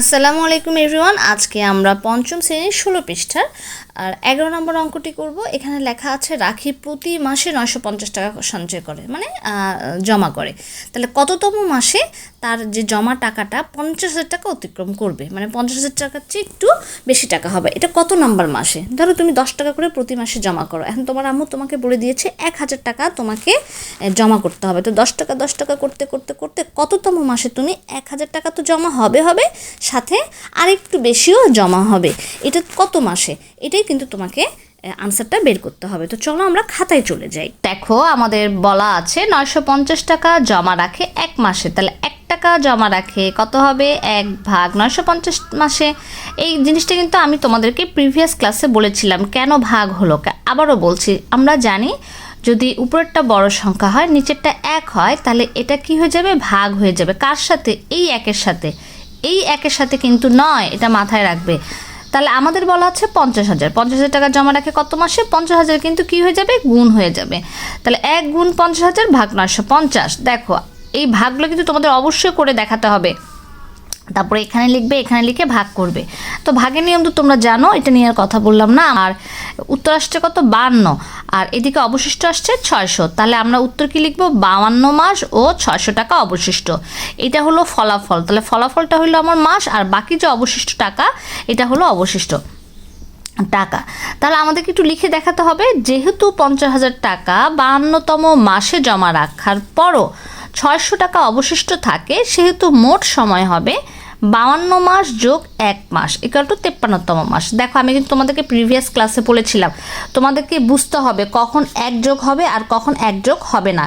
আসসালামু আলাইকুম এভরিওয়ান, আজকে আমরা পঞ্চম শ্রেণির ষোলো পৃষ্ঠার, আর এগারো নম্বর অঙ্কটি করব। এখানে লেখা আছে, রাখি প্রতি মাসে নয়শো পঞ্চাশ টাকা সঞ্চয় করে মানে জমা করে। তাহলে কততম মাসে তার যে জমা টাকাটা পঞ্চাশ হাজার টাকা অতিক্রম করবে? মানে পঞ্চাশ হাজার টাকার চেয়ে একটু বেশি টাকা হবে। এটা কত নাম্বার মাসে? ধরো তুমি দশ টাকা করে প্রতি মাসে জমা করো। এখন তোমার আম্মু তোমাকে বলে দিয়েছে, এক হাজার টাকা তোমাকে জমা করতে হবে। তো দশ টাকা দশ টাকা করতে করতে করতে কততম মাসে তুমি এক হাজার টাকা তো জমা হবে হবে সাথে আরেকটু বেশিও জমা হবে। এটা কত মাসে? এটাই কিন্তু তোমাকে আনসারটা বের করতে হবে। তো চলো আমরা খাতায় চলে যাই। দেখো, আমাদের বলা আছে নয়শো পঞ্চাশ টাকা জমা রাখে এক মাসে। তাহলে এক টাকা জমা রাখে কত হবে? এক ভাগ নয়শো পঞ্চাশ মাসে। এই জিনিসটা কিন্তু আমি তোমাদেরকে প্রিভিয়াস ক্লাসে বলেছিলাম, কেন ভাগ হলো? আবারও বলছি, আমরা জানি যদি উপরেরটা বড় সংখ্যা হয়, নিচেরটা এক হয়, তাহলে এটা কি হয়ে যাবে? ভাগ হয়ে যাবে। কার সাথে? এই একের সাথে। এই একের সাথে কিন্তু নয়, এটা মাথায় রাখবে। তাহলে আমাদের বলা হচ্ছে পঞ্চাশ হাজার। পঞ্চাশ হাজার টাকা জমা রাখে কত মাসে? পঞ্চাশ হাজার কিন্তু কি হয়ে যাবে? গুণ হয়ে যাবে। তাহলে এক গুণ পঞ্চাশ হাজার ভাগ নয়শো পঞ্চাশ। দেখো, এই ভাগগুলো কিন্তু তোমাদের অবশ্যই করে দেখাতে হবে। তারপরে এখানে লিখবে, এখানে লিখে ভাগ করবে। তো ভাগের নিয়ম তো তোমরা জানো, এটা নিয়ে আর কথা বললাম না। আর উত্তরাষ্ট্রে কত? বান্ন। আর এদিকে অবশিষ্ট আসছে ছয়শো। তাহলে আমরা উত্তর কি লিখব? বাউান্ন মাস ও ছয়শো টাকা অবশিষ্ট। এটা হলো ফলাফল। তাহলে ফলাফলটা হলো আমার মাস আর বাকি যে অবশিষ্ট টাকা, এটা হলো অবশিষ্ট টাকা। তাহলে আমাদেরকে একটু লিখে দেখাতে হবে, যেহেতু পঞ্চাশ হাজার টাকা বাহান্নতম মাসে জমা রাখার পরও ছয়শো টাকা অবশিষ্ট থাকে, সেহেতু মোট সময় হবে বাউান্ন মাস যোগ এক মাস। একাল টু তেপ্পান্নতম মাস। দেখো, আমি কিন্তু তোমাদেরকে প্রিভিয়াস ক্লাসে বলেছিলাম, তোমাদেরকে বুঝতে হবে কখন এক যোগ হবে আর কখন এক যোগ হবে না।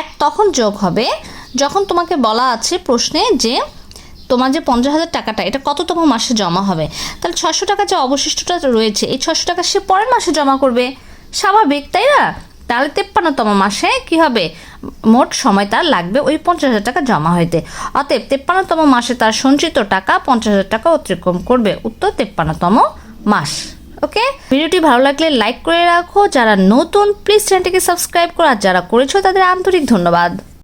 এক তখন যোগ হবে যখন তোমাকে বলা আছে প্রশ্নে যে তোমার যে পঞ্চাশ হাজার টাকাটা, এটা কততম মাসে জমা হবে? তাহলে ছশো টাকা যে অবশিষ্টটা রয়েছে, এই ছশো টাকা সে পরের মাসে জমা করবে? স্বাভাবিক, তাই না? তাহলে তেপ্পান্নতম মাসে কি হবে? মোট সময় তার লাগবে ওই পঞ্চাশ হাজার টাকা জমা হইতে। অতএব তেপ্পান্নতম মাসে তার সঞ্চিত টাকা পঞ্চাশ হাজার টাকা অতিক্রম করবে। উত্তর তেপ্পান্নতম মাস। ওকে? ভিডিওটি ভালো লাগলে লাইক করে রাখো। যারা নতুন প্লিজ চ্যানেলটিকে সাবস্ক্রাইব করো। আর যারা করেছ তাদের আন্তরিক ধন্যবাদ।